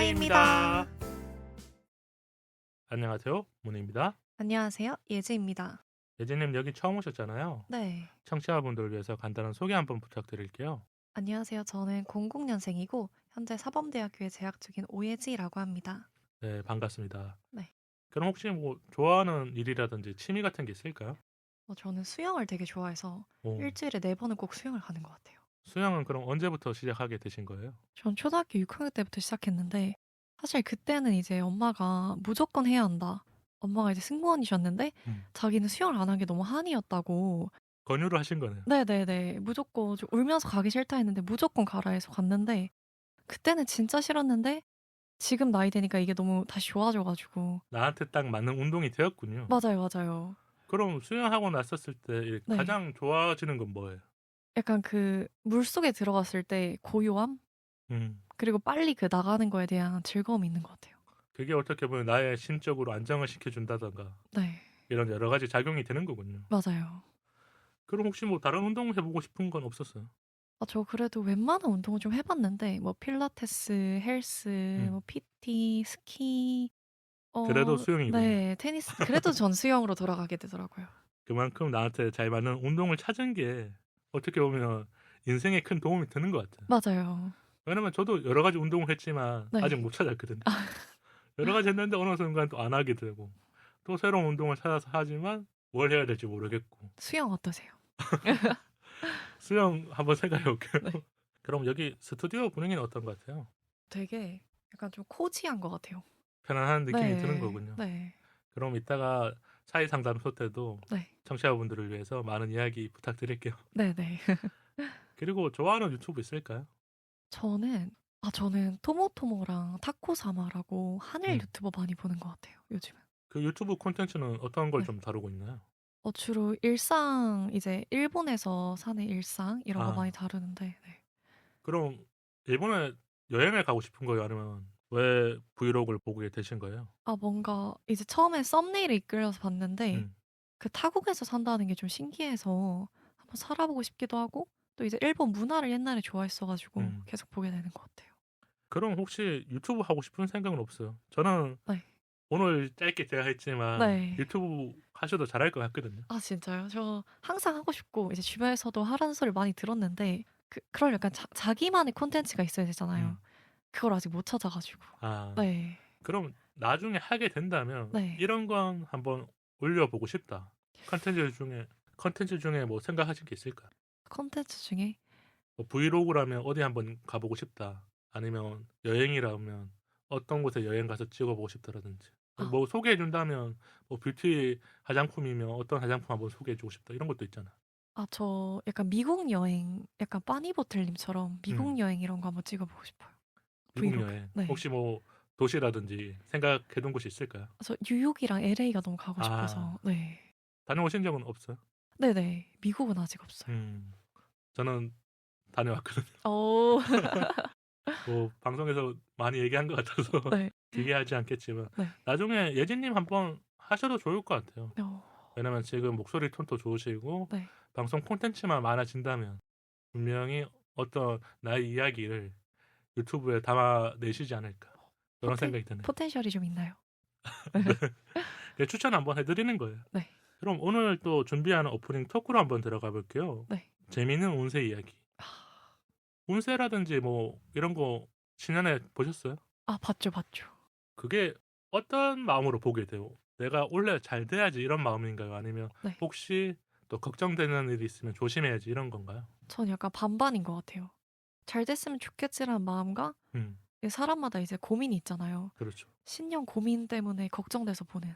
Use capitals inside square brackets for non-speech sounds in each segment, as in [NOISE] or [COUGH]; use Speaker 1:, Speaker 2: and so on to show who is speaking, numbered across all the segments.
Speaker 1: 하이입니다.
Speaker 2: 안녕하세요. 문희입니다.
Speaker 1: 안녕하세요. 예지입니다.
Speaker 2: 예진님 여기 처음 오셨잖아요.
Speaker 1: 네.
Speaker 2: 청취자분들을 위해서 간단한 소개 한번 부탁드릴게요.
Speaker 1: 안녕하세요. 저는 00년생이고 현재 사범대학교에 재학 중인 오예지라고 합니다.
Speaker 2: 네, 반갑습니다.
Speaker 1: 네.
Speaker 2: 그럼 혹시 뭐 좋아하는 일이라든지 취미 같은 게 있을까요?
Speaker 1: 어, 저는 수영을 되게 좋아해서
Speaker 2: 오,
Speaker 1: 일주일에 네 번은 꼭 수영을 가는 것 같아요.
Speaker 2: 수영은 그럼 언제부터 시작하게 되신 거예요?
Speaker 1: 전 초등학교 6학년 때부터 시작했는데 사실 그때는 이제 엄마가 무조건 해야 한다. 엄마가 이제 승무원이셨는데
Speaker 2: 음.
Speaker 1: 자기는 수영을 안 한 게 너무 한이었다고
Speaker 2: 권유를 하신 거네요.
Speaker 1: 네네네. 무조건 좀 울면서 가기 싫다 했는데 무조건 가라 해서 갔는데 그때는 진짜 싫었는데 지금 나이 되니까 이게 너무 다시 좋아져가지고
Speaker 2: 나한테 딱 맞는 운동이 되었군요.
Speaker 1: 맞아요 맞아요.
Speaker 2: 그럼 수영하고 났었을 때
Speaker 1: 네.
Speaker 2: 가장 좋아지는 건 뭐예요?
Speaker 1: 약간 그 물속에 들어갔을 때 고요함
Speaker 2: 음,
Speaker 1: 그리고 빨리 그 나가는 거에 대한 즐거움이 있는 것 같아요.
Speaker 2: 그게 어떻게 보면 나의 심적으로 안정을 시켜준다던가
Speaker 1: 네
Speaker 2: 이런 여러 가지 작용이 되는 거군요.
Speaker 1: 맞아요.
Speaker 2: 그럼 혹시 뭐 다른 운동 해보고 싶은 건 없었어요?
Speaker 1: 아, 저 그래도 웬만한 운동을 좀 해봤는데 뭐 필라테스, 헬스, 뭐 PT, 스키 어,
Speaker 2: 음. 그래도 수영이군요.
Speaker 1: 네 테니스 그래도 전 수영으로 돌아가게 되더라고요. [LAUGHS]
Speaker 2: 그만큼 나한테 잘 맞는 운동을 찾은 게 어떻게 보면 인생에 큰 도움이 되는 것 같아요.
Speaker 1: 맞아요.
Speaker 2: 왜냐면 저도 여러 가지 운동을 했지만
Speaker 1: 네.
Speaker 2: 아직 못 찾았거든요. 여러 가지 했는데 어느 순간 또 안 하게 되고 또 새로운 운동을 찾아서 하지만 뭘 해야 될지 모르겠고
Speaker 1: 수영 어떠세요? [LAUGHS]
Speaker 2: 수영 한번 생각해 볼게요.
Speaker 1: 네.
Speaker 2: 그럼 여기 스튜디오 분위기는 어떤 것 같아요?
Speaker 1: 되게 약간 좀 코지한 것 같아요.
Speaker 2: 편안한 느낌이
Speaker 1: 네.
Speaker 2: 드는 거군요.
Speaker 1: 네.
Speaker 2: 그럼 이따가 사이 상담소 때도
Speaker 1: 네.
Speaker 2: 청취자분들을 위해서 많은 이야기 부탁드릴게요.
Speaker 1: 네네. [LAUGHS]
Speaker 2: 그리고 좋아하는 유튜브 있을까요?
Speaker 1: 저는 아 저는 토모토모랑 타코사마라고 한일
Speaker 2: 음.
Speaker 1: 유튜버 많이 보는 것 같아요. 요즘은.
Speaker 2: 그 유튜브 콘텐츠는 어떤 걸
Speaker 1: 네.
Speaker 2: 좀 다루고 있나요?
Speaker 1: 어 주로 일상 이제 일본에서 사는 일상 이런 거
Speaker 2: 아.
Speaker 1: 많이 다루는데 네.
Speaker 2: 그럼 일본에 여행을 가고 싶은 거예요? 아니면 왜 브이로그를 보게 되신 거예요?
Speaker 1: 아 뭔가 이제 처음에 썸네일에 이끌려서 봤는데
Speaker 2: 음.
Speaker 1: 그 타국에서 산다는 게 좀 신기해서 한번 살아보고 싶기도 하고 또 이제 일본 문화를 옛날에 좋아했어가지고
Speaker 2: 음.
Speaker 1: 계속 보게 되는 것 같아요.
Speaker 2: 그럼 혹시 유튜브 하고 싶은 생각은 없어요? 저는
Speaker 1: 네.
Speaker 2: 오늘 짧게 제가 했지만
Speaker 1: 네.
Speaker 2: 유튜브 하셔도 잘할 것 같거든요.
Speaker 1: 아 진짜요? 저 항상 하고 싶고 이제 주변에서도 하라는 소리 많이 들었는데 그 그런 약간 자, 자기만의 콘텐츠가 있어야 되잖아요.
Speaker 2: 음.
Speaker 1: 그걸 아직 못 찾아가지고.
Speaker 2: 아,
Speaker 1: 네.
Speaker 2: 그럼 나중에 하게 된다면
Speaker 1: 네.
Speaker 2: 이런 건 한번 올려보고 싶다. 컨텐츠 중에 컨텐츠 중에 뭐 생각하신 게 있을까요?
Speaker 1: 콘텐츠 중에
Speaker 2: 뭐 브이로그라면 어디 한번 가보고 싶다. 아니면 여행이라면 어떤 곳에 여행 가서 찍어보고 싶다라든지.
Speaker 1: 아.
Speaker 2: 뭐 소개해 준다면 뭐 뷰티 화장품이면 어떤 화장품 한번 소개해 주고 싶다 이런 것도 있잖아.
Speaker 1: 아 저 약간 미국 여행 약간 빠니보틀님처럼 미국
Speaker 2: 음.
Speaker 1: 여행 이런 거 한번 찍어보고 싶어요.
Speaker 2: 미국. 여행.
Speaker 1: 네.
Speaker 2: 혹시 뭐 도시라든지 생각해둔 곳이 있을까요?
Speaker 1: 아, 저 뉴욕이랑 LA가 너무 가고
Speaker 2: 아.
Speaker 1: 싶어서. 네.
Speaker 2: 다녀오신 적은 없어요?
Speaker 1: 네네. 미국은 아직 없어요.
Speaker 2: 음, 저는 다녀왔거든요.
Speaker 1: 오. [LAUGHS]
Speaker 2: 뭐 방송에서 많이 얘기한 것 같아서 [LAUGHS]
Speaker 1: 네.
Speaker 2: 기괴하지 않겠지만
Speaker 1: 네.
Speaker 2: 나중에 예진님 한번 하셔도 좋을 것 같아요.
Speaker 1: 어,
Speaker 2: 왜냐면 지금 목소리 톤도 좋으시고
Speaker 1: 네.
Speaker 2: 방송 콘텐츠만 많아진다면 분명히 어떤 나의 이야기를 유튜브에 담아내시지 않을까 그런
Speaker 1: 포텐-
Speaker 2: 생각이 드네요.
Speaker 1: 포텐셜이 좀 있나요?
Speaker 2: 그래서 [LAUGHS] 추천 한번 해드리는 거예요.
Speaker 1: 네.
Speaker 2: 그럼 오늘 또 준비하는 오프닝 토크로 한번 들어가 볼게요.
Speaker 1: 네.
Speaker 2: 재미있는 운세 이야기.
Speaker 1: 아,
Speaker 2: 운세라든지 뭐 이런 거 지난해 보셨어요?
Speaker 1: 아 봤죠 봤죠.
Speaker 2: 그게 어떤 마음으로 보게 돼요? 내가 원래 잘 돼야지 이런 마음인가요? 아니면
Speaker 1: 네.
Speaker 2: 혹시 또 걱정되는 일이 있으면 조심해야지 이런 건가요?
Speaker 1: 전 약간 반반인 것 같아요. 잘 됐으면 좋겠지라는 마음과
Speaker 2: 음,
Speaker 1: 사람마다 이제 고민이 있잖아요.
Speaker 2: 그렇죠.
Speaker 1: 신년 고민 때문에 걱정돼서 보는.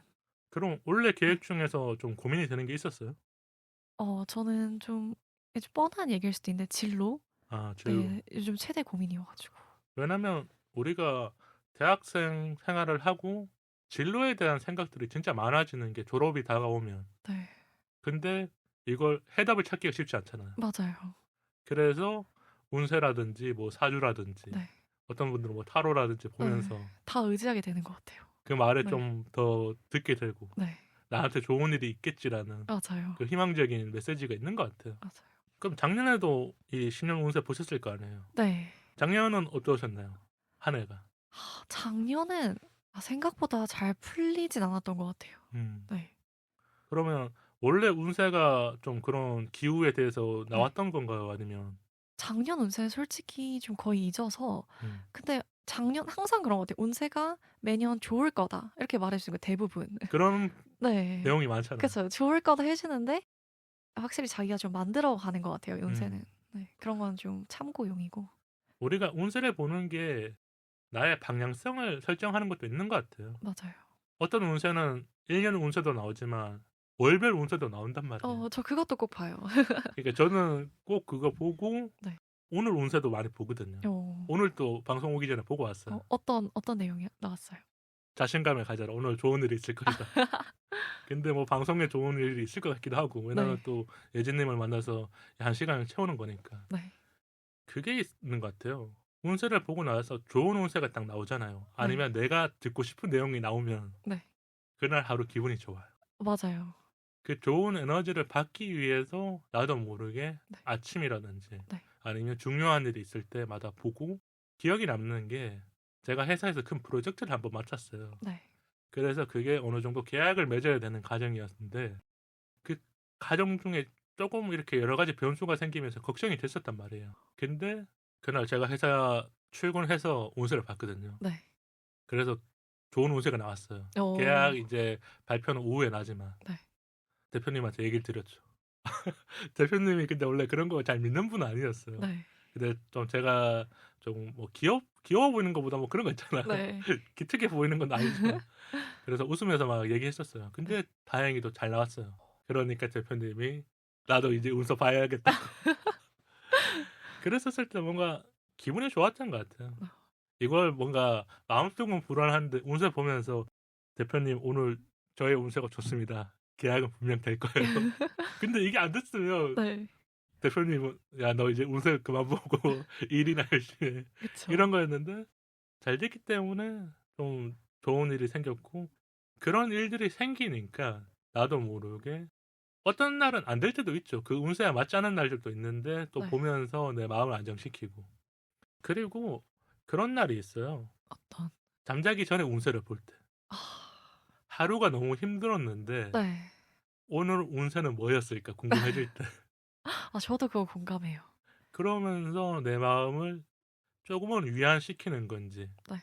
Speaker 2: 그럼 원래 계획 중에서 좀 고민이 되는 게 있었어요?
Speaker 1: 어 저는 좀 이제 뻔한 얘기일 수도 있는데 진로
Speaker 2: 아, 진로.
Speaker 1: 네, 요즘 최대 고민이어가지고.
Speaker 2: 왜냐면 우리가 대학생 생활을 하고 진로에 대한 생각들이 진짜 많아지는 게 졸업이 다가오면.
Speaker 1: 네
Speaker 2: 근데 이걸 해답을 찾기가 쉽지 않잖아요.
Speaker 1: 맞아요.
Speaker 2: 그래서 운세라든지 뭐 사주라든지
Speaker 1: 네.
Speaker 2: 어떤 분들은 뭐 타로라든지 보면서
Speaker 1: 다 의지하게 되는 것 같아요.
Speaker 2: 그 말에
Speaker 1: 네.
Speaker 2: 좀더 듣게 되고
Speaker 1: 네
Speaker 2: 나한테 좋은 일이 있겠지라는
Speaker 1: 맞아요.
Speaker 2: 그 희망적인 메시지가 있는 것 같아요.
Speaker 1: 맞아요.
Speaker 2: 그럼 작년에도 이 신년 운세 보셨을 거 아니에요.
Speaker 1: 네
Speaker 2: 작년은 어떠셨나요? 한 해가.
Speaker 1: 아 작년은 아 생각보다 잘 풀리진 않았던 것 같아요.
Speaker 2: 음.
Speaker 1: 네.
Speaker 2: 그러면 원래 운세가 좀 그런 기후에 대해서
Speaker 1: 네.
Speaker 2: 나왔던 건가요? 아니면
Speaker 1: 작년 운세는 솔직히 좀 거의 잊어서
Speaker 2: 음.
Speaker 1: 근데 작년 항상 그런 것 같아요. "운세가 매년 좋을 거다." 이렇게 말해 주는 거예요 대부분. [LAUGHS]
Speaker 2: 그런
Speaker 1: 네.
Speaker 2: 내용이 많잖아요.
Speaker 1: 그쵸. 좋을 거다 해 주는데 확실히 자기가 좀 만들어 가는 것 같아요 운세는.
Speaker 2: 음.
Speaker 1: 네. 그런 건 좀 참고용이고.
Speaker 2: 우리가 운세를 보는 게 나의 방향성을 설정하는 것도 있는 것 같아요.
Speaker 1: 맞아요.
Speaker 2: 어떤 운세는 1년 운세도 나오지만 월별 운세도 나온단 말이에요.
Speaker 1: 어 저 그것도 꼭 봐요.
Speaker 2: 그러니까 저는 꼭 그거 보고
Speaker 1: 네.
Speaker 2: 오늘 운세도 많이 보거든요.
Speaker 1: 어.
Speaker 2: 오늘 또 방송 오기 전에 보고 왔어요.
Speaker 1: 어 어떤 어떤 내용이 나왔어요?
Speaker 2: 자신감을 가져라. 오늘 좋은 일이 있을 것이다. [LAUGHS] 근데 뭐 방송에 좋은 일이 있을 것 같기도 하고 왜냐면
Speaker 1: 네.
Speaker 2: 또 예진님을 만나서 한 시간을 채우는 거니까
Speaker 1: 네.
Speaker 2: 그게 있는 것 같아요. 운세를 보고 나서 좋은 운세가 딱 나오잖아요. 아니면 내가 듣고 싶은 내용이 나오면
Speaker 1: 네.
Speaker 2: 그날 하루 기분이 좋아요.
Speaker 1: 맞아요.
Speaker 2: 그 좋은 에너지를 받기 위해서 나도 모르게
Speaker 1: 네.
Speaker 2: 아침이라든지
Speaker 1: 네.
Speaker 2: 아니면 중요한 일이 있을 때마다 보고 기억이 남는 게 제가 회사에서 큰 프로젝트를 한번 맡았어요.
Speaker 1: 네.
Speaker 2: 그래서 그게 어느 정도 계약을 맺어야 되는 과정이었는데 그 과정 중에 조금 이렇게 여러 가지 변수가 생기면서 걱정이 됐었단 말이에요. 근데 그날 제가 회사 출근해서 운세를 봤거든요.
Speaker 1: 네.
Speaker 2: 그래서 좋은 운세가 나왔어요.
Speaker 1: 어.
Speaker 2: 계약 이제 발표는 오후에 나지만
Speaker 1: 네.
Speaker 2: 대표님한테 얘기를 드렸죠. [LAUGHS] 대표님이 근데 원래 그런 거 잘 믿는 분은 아니었어요.
Speaker 1: 네.
Speaker 2: 근데 좀 제가 좀 뭐 귀엽 귀여워 보이는 것보다 뭐 그런 거 있잖아요.
Speaker 1: 네. [LAUGHS]
Speaker 2: 기특해 보이는 건 아니지만 [LAUGHS] 그래서 웃으면서 막 얘기했었어요. 근데 다행히도 잘 나왔어요. 그러니까 대표님이 나도 이제 운서 봐야겠다. 그랬었을 때 뭔가 기분이 좋았던 것 같아요. 이걸 뭔가 마음속은 불안한데 운세 보면서 대표님 오늘 저의 운세가 좋습니다. 계약은 분명 될 거예요. [LAUGHS] 근데 이게 안 됐으면
Speaker 1: 네.
Speaker 2: 대표님은 야 너 이제 운세 그만 보고 일이나 열심히 해. 이런 거였는데 잘 됐기 때문에 좀 좋은 일이 생겼고 그런 일들이 생기니까 나도 모르게 어떤 날은 안 될 때도 있죠. 그 운세와 맞지 않은 날들도 있는데 또
Speaker 1: 네.
Speaker 2: 보면서 내 마음을 안정시키고 그리고 그런 날이 있어요.
Speaker 1: 어떤
Speaker 2: 잠자기 전에 운세를 볼 때.
Speaker 1: 아.
Speaker 2: 하루가 너무 힘들었는데
Speaker 1: 네.
Speaker 2: 오늘 운세는 뭐였을까 궁금해질 [LAUGHS] 때.
Speaker 1: 아 저도 그거 공감해요.
Speaker 2: 그러면서 내 마음을 조금은 위안시키는 건지
Speaker 1: 네.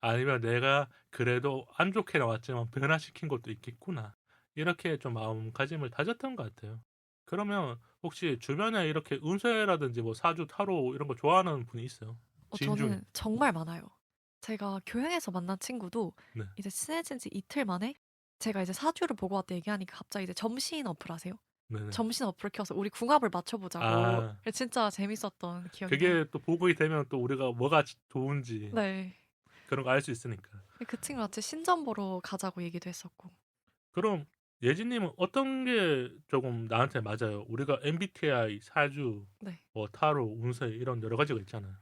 Speaker 2: 아니면 내가 그래도 안 좋게 나왔지만 변화시킨 것도 있겠구나 이렇게 좀 마음가짐을 다졌던 것 같아요. 그러면 혹시 주변에 이렇게 운세라든지 뭐 사주 타로 이런 거 좋아하는 분이 있어요?
Speaker 1: 어? 저는 정말 많아요. 제가 교양에서 만난 친구도
Speaker 2: 네.
Speaker 1: 이제 친해진 지 이틀 만에 제가 이제 사주를 보고 왔다 얘기하니까 갑자기 이제 점심 어플 아세요?
Speaker 2: 네네.
Speaker 1: 점심 어플 켜서 우리 궁합을 맞춰보자고
Speaker 2: 아.
Speaker 1: 진짜 재밌었던 기억이
Speaker 2: 그게. 또 보고 되면 또 우리가 뭐가 지- 좋은지
Speaker 1: 네.
Speaker 2: 그런 거 알 수 있으니까.
Speaker 1: 그 친구 같이 신점 보러 가자고 얘기도 했었고.
Speaker 2: 그럼 예진님은 어떤 게 조금 나한테 맞아요? 우리가 MBTI, 사주,
Speaker 1: 네.
Speaker 2: 뭐 타로, 운세 이런 여러 가지가 있잖아요.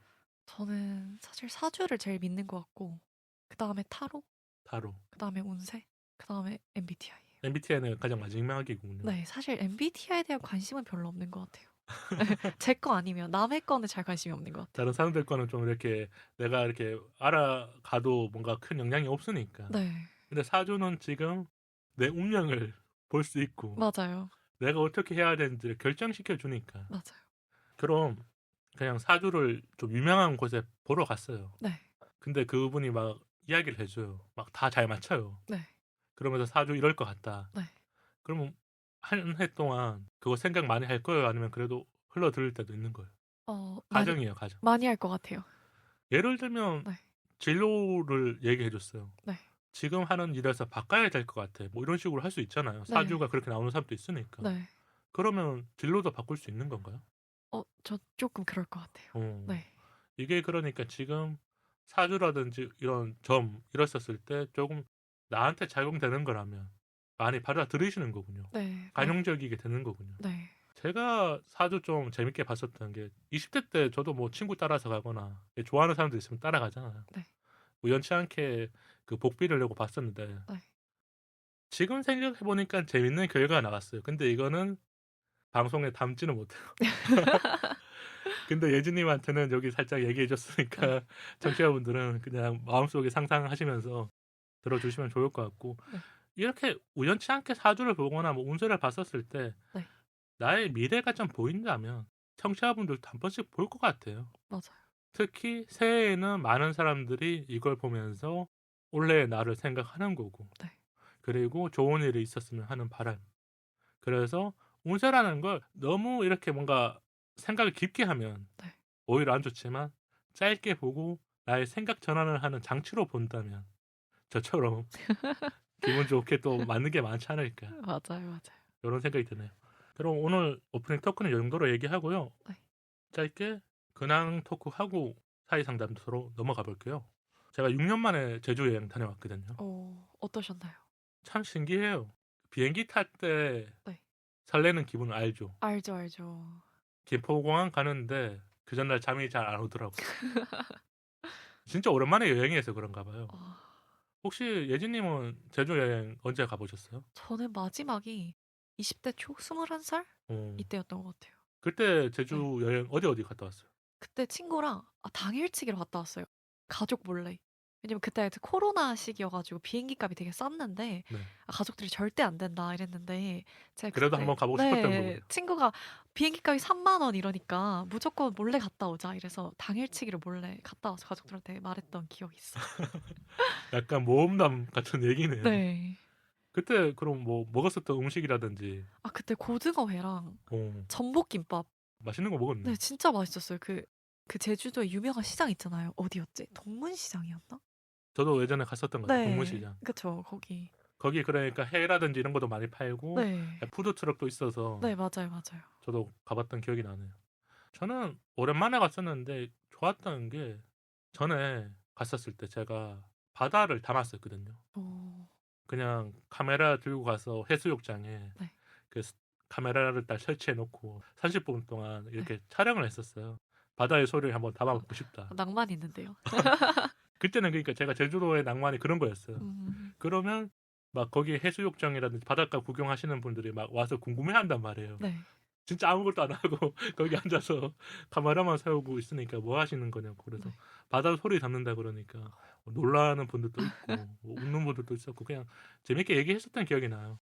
Speaker 1: 저는 사실 사주를 제일 믿는 것 같고 그 다음에 타로,
Speaker 2: 타로.
Speaker 1: 그 다음에 운세, 그 다음에 MBTI예요.
Speaker 2: MBTI는 가장 마지막이군요.
Speaker 1: 네, 사실 MBTI에 대한 관심은 별로 없는 것 같아요. [LAUGHS] 제 거 아니면 남의 거는 잘 관심이 없는 것 같아요.
Speaker 2: 다른 사람들 거는 좀 이렇게 내가 이렇게 알아가도 뭔가 큰 영향이 없으니까.
Speaker 1: 네,
Speaker 2: 근데 사주는 지금 내 운명을 볼 수 있고
Speaker 1: 맞아요,
Speaker 2: 내가 어떻게 해야 되는지를 결정시켜 주니까.
Speaker 1: 맞아요.
Speaker 2: 그럼 그냥 사주를 좀 유명한 곳에 보러 갔어요.
Speaker 1: 네,
Speaker 2: 근데 그분이 막 이야기를 해줘요. 막 다 잘 맞춰요.
Speaker 1: 네,
Speaker 2: 그러면서 사주 이럴 것 같다.
Speaker 1: 네.
Speaker 2: 그러면 한 해 동안 그거 생각 많이 할 거예요? 아니면 그래도 흘러 들을 때도 있는 거예요?
Speaker 1: 어, 많이,
Speaker 2: 가정이에요, 가정.
Speaker 1: 많이 할 것 같아요.
Speaker 2: 예를 들면
Speaker 1: 네.
Speaker 2: 진로를 얘기해 줬어요.
Speaker 1: 네.
Speaker 2: 지금 하는 일에서 바꿔야 될 것 같아. 뭐 이런 식으로 할 수 있잖아요.
Speaker 1: 네.
Speaker 2: 사주가 그렇게 나오는 사람도 있으니까.
Speaker 1: 네,
Speaker 2: 그러면 진로도 바꿀 수 있는 건가요?
Speaker 1: 어, 저 조금 그럴 것 같아요.
Speaker 2: 어.
Speaker 1: 네,
Speaker 2: 이게 그러니까 지금 사주라든지 이런 점 이랬었을 때 조금 나한테 작용되는 거라면 많이 받아들이시는 거군요.
Speaker 1: 네,
Speaker 2: 관용적이게 되는 거군요.
Speaker 1: 네,
Speaker 2: 제가 사주 좀 재밌게 봤었던 게 20대 때 저도 뭐 친구 따라서 가거나 좋아하는 사람들 있으면 따라가잖아요.
Speaker 1: 네.
Speaker 2: 우연치 않게 그 복비를 내고 봤었는데
Speaker 1: 네.
Speaker 2: 지금 생각해 보니까 재밌는 결과가 나왔어요. 근데 이거는 방송에 담지는 못해요. [LAUGHS] 근데 예진님한테는 여기 살짝 얘기해 줬으니까 [LAUGHS] 청취자분들은 그냥 마음속에 상상하시면서 들어주시면 좋을 것 같고
Speaker 1: 네.
Speaker 2: 이렇게 우연치 않게 사주를 보거나 뭐 운세를 봤었을 때
Speaker 1: 네.
Speaker 2: 나의 미래가 좀 보인다면 청취자분들도 한 번씩 볼 것 같아요.
Speaker 1: 맞아요.
Speaker 2: 특히 새해에는 많은 사람들이 이걸 보면서 올해의 나를 생각하는 거고
Speaker 1: 네.
Speaker 2: 그리고 좋은 일이 있었으면 하는 바람 그래서 운세라는 걸 너무 이렇게 뭔가 생각을 깊게 하면
Speaker 1: 네.
Speaker 2: 오히려 안 좋지만 짧게 보고 나의 생각 전환을 하는 장치로 본다면 저처럼 [LAUGHS] 기분 좋게 또 맞는 게 많지 않을까
Speaker 1: 맞아요, 맞아요.
Speaker 2: 이런 생각이 드네요. 그럼 오늘 오프닝 토크는 이 정도로 얘기하고요.
Speaker 1: 네.
Speaker 2: 짧게 근황 토크하고 사이 상담소로 넘어가 볼게요. 제가 6년 만에 제주 여행 다녀왔거든요.
Speaker 1: 어, 어떠셨나요?
Speaker 2: 참 신기해요. 비행기 탈때
Speaker 1: 네.
Speaker 2: 설레는 기분을 알죠.
Speaker 1: 알죠, 알죠.
Speaker 2: 김포공항 가는데 그 전날 잠이 잘 안 오더라고요. [LAUGHS] 진짜 오랜만에 여행해서 그런가 봐요.
Speaker 1: 어,
Speaker 2: 혹시 예진님은 제주 여행 언제 가보셨어요?
Speaker 1: 저는 마지막이 20대 초 21살
Speaker 2: 어,
Speaker 1: 이때였던 것 같아요.
Speaker 2: 그때 제주 여행 어디 어디 갔다 왔어요?
Speaker 1: 그때 친구랑 아, 당일치기로 갔다 왔어요. 가족 몰래. 왜냐면 그때 코로나 시기여가지고 비행기 값이 되게 쌌는데
Speaker 2: 네.
Speaker 1: 아, 가족들이 절대 안 된다 이랬는데 제가
Speaker 2: 그래도
Speaker 1: 그때-
Speaker 2: 한번 가보고 싶었던
Speaker 1: 네,
Speaker 2: 거군요.
Speaker 1: 친구가 비행기 값이 3만 원 이러니까 무조건 몰래 갔다 오자 이래서 당일치기로 몰래 갔다 와서 가족들한테 말했던 기억이 있어요. [LAUGHS]
Speaker 2: 약간 모험담 같은 얘기네요.
Speaker 1: 네.
Speaker 2: 그때 그럼 뭐 먹었었던 음식이라든지
Speaker 1: 아 그때 고등어회랑
Speaker 2: 어,
Speaker 1: 전복김밥
Speaker 2: 맛있는 거 먹었네.
Speaker 1: 네 진짜 맛있었어요. 그 그 제주도에 유명한 시장 있잖아요. 어디였지? 동문시장이었나?
Speaker 2: 저도 예전에 갔었던 것 같아요.
Speaker 1: 네.
Speaker 2: 동문시장.
Speaker 1: 그쵸 거기.
Speaker 2: 거기 그러니까 회라든지 이런 것도 많이 팔고
Speaker 1: 네.
Speaker 2: 푸드 트럭도 있어서
Speaker 1: 네 맞아요 맞아요.
Speaker 2: 저도 가봤던 기억이 나네요. 저는 오랜만에 갔었는데 좋았던 게 전에 갔었을 때 제가 바다를 담았었거든요.
Speaker 1: 어,
Speaker 2: 그냥 카메라 들고 가서 해수욕장에
Speaker 1: 네.
Speaker 2: 그 스- 카메라를 딱 설치해 놓고 30분 동안 이렇게 촬영을 했었어요. 바다의 소리를 한번 담아보고 싶다.
Speaker 1: 낭만 있는데요. [LAUGHS]
Speaker 2: 그때는 그러니까 제가 제주도의 낭만이 그런 거였어요.
Speaker 1: 음,
Speaker 2: 그러면 막 거기 해수욕장이라든지 바닷가 구경하시는 분들이 막 와서 궁금해한단 말이에요.
Speaker 1: 네.
Speaker 2: 진짜 아무것도 안 하고 [LAUGHS] 거기 앉아서 카메라만 세우고 있으니까 뭐 하시는 거냐고 그래서
Speaker 1: 네.
Speaker 2: 바다 소리 담는다 그러니까 놀라는 분들도 있고 뭐 웃는 분들도 있었고 그냥 재밌게 얘기했었던 기억이 나요.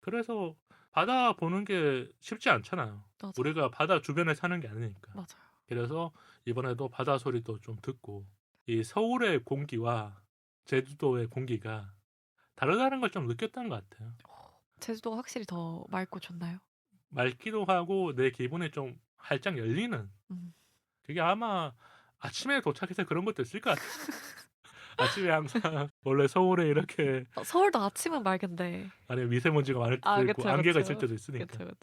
Speaker 2: 그래서 바다 보는 게 쉽지 않잖아요.
Speaker 1: 맞아.
Speaker 2: 우리가 바다 주변에 사는 게 아니니까.
Speaker 1: 맞아요.
Speaker 2: 그래서 이번에도 바다 소리도 좀 듣고 이 서울의 공기와 제주도의 공기가 다르다는 걸 좀 느꼈던 것 같아요.
Speaker 1: 제주도가 확실히 더 맑고 좋나요?
Speaker 2: 맑기도 하고 내 기분이 좀 활짝 열리는
Speaker 1: 음.
Speaker 2: 그게 아마 아침에 도착해서 그런 것도 있을 것 같아요. [LAUGHS] 아침에 항상 [LAUGHS] 원래 서울에 이렇게
Speaker 1: 어, 서울도 아침은 맑은데.
Speaker 2: 안에 미세먼지가 많을 때도
Speaker 1: 아,
Speaker 2: 있고
Speaker 1: 그쵸,
Speaker 2: 안개가
Speaker 1: 그쵸.
Speaker 2: 있을 때도 있으니까
Speaker 1: 그렇죠.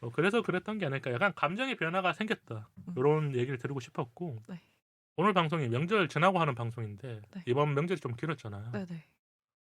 Speaker 2: 어, 그래서 그랬던 게 아닐까 약간 감정의 변화가 생겼다
Speaker 1: 음.
Speaker 2: 이런 얘기를 드리고 싶었고
Speaker 1: 네.
Speaker 2: 오늘 방송이 명절 지나고 하는 방송인데
Speaker 1: 네.
Speaker 2: 이번 명절이 좀 길었잖아요.
Speaker 1: 네네.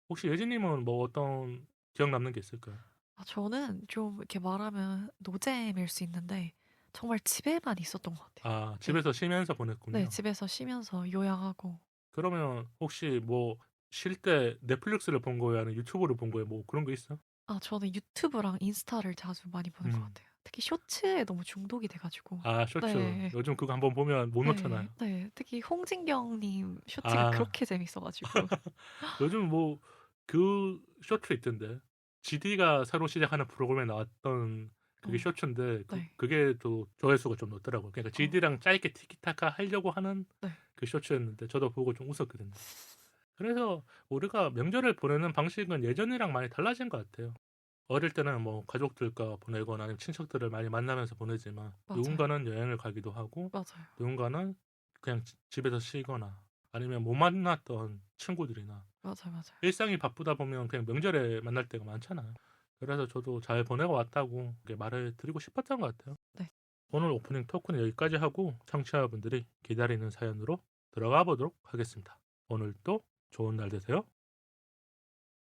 Speaker 2: 혹시 예진님은 뭐 어떤 기억 남는 게 있을까요?
Speaker 1: 아, 저는 좀 이렇게 말하면 노잼일 수 있는데 정말 집에만 있었던 것 같아요.
Speaker 2: 아 집에서 쉬면서 보냈군요.
Speaker 1: 네, 집에서 쉬면서 요양하고.
Speaker 2: 그러면 혹시 뭐 쉴 때 넷플릭스를 본 거예요, 아니면 유튜브를 본 거예요, 뭐 그런 거 있어?
Speaker 1: 아, 저는 유튜브랑 인스타를 자주 많이 보는
Speaker 2: 음.
Speaker 1: 것 같아요. 특히 쇼츠에 너무 중독이 돼가지고.
Speaker 2: 아 쇼츠
Speaker 1: 네.
Speaker 2: 요즘 그거 한번 보면 못
Speaker 1: 네,
Speaker 2: 놓잖아요.
Speaker 1: 네, 특히 홍진경님 쇼츠가
Speaker 2: 아.
Speaker 1: 그렇게 재밌어가지고. [LAUGHS]
Speaker 2: 요즘 뭐 그 쇼츠 있던데 GD가 새로 시작하는 프로그램에 나왔던 그게
Speaker 1: 어.
Speaker 2: 쇼츠인데 그,
Speaker 1: 네.
Speaker 2: 그게 또 조회수가 좀 높더라고요. 그러니까 GD랑 짧게 티키타카 하려고 하는
Speaker 1: 네.
Speaker 2: 그 쇼츠였는데 저도 보고 좀 웃었거든요. 그래서 우리가 명절을 보내는 방식은 예전이랑 많이 달라진 것 같아요. 어릴 때는 뭐 가족들과 보내거나 아니면 친척들을 많이 만나면서 보내지만
Speaker 1: 맞아요.
Speaker 2: 누군가는 여행을 가기도 하고
Speaker 1: 맞아요.
Speaker 2: 누군가는 그냥 지- 집에서 쉬거나 아니면 못 만났던 친구들이나
Speaker 1: 맞아요, 맞아요.
Speaker 2: 일상이 바쁘다 보면 그냥 명절에 만날 때가 많잖아요. 그래서 저도 잘 보내고 왔다고 말을 드리고 싶었던 것 같아요.
Speaker 1: 네.
Speaker 2: 오늘 오프닝 토크는 여기까지 하고 청취자분들이 기다리는 사연으로 들어가 보도록 하겠습니다. 오늘도 좋은 날 되세요.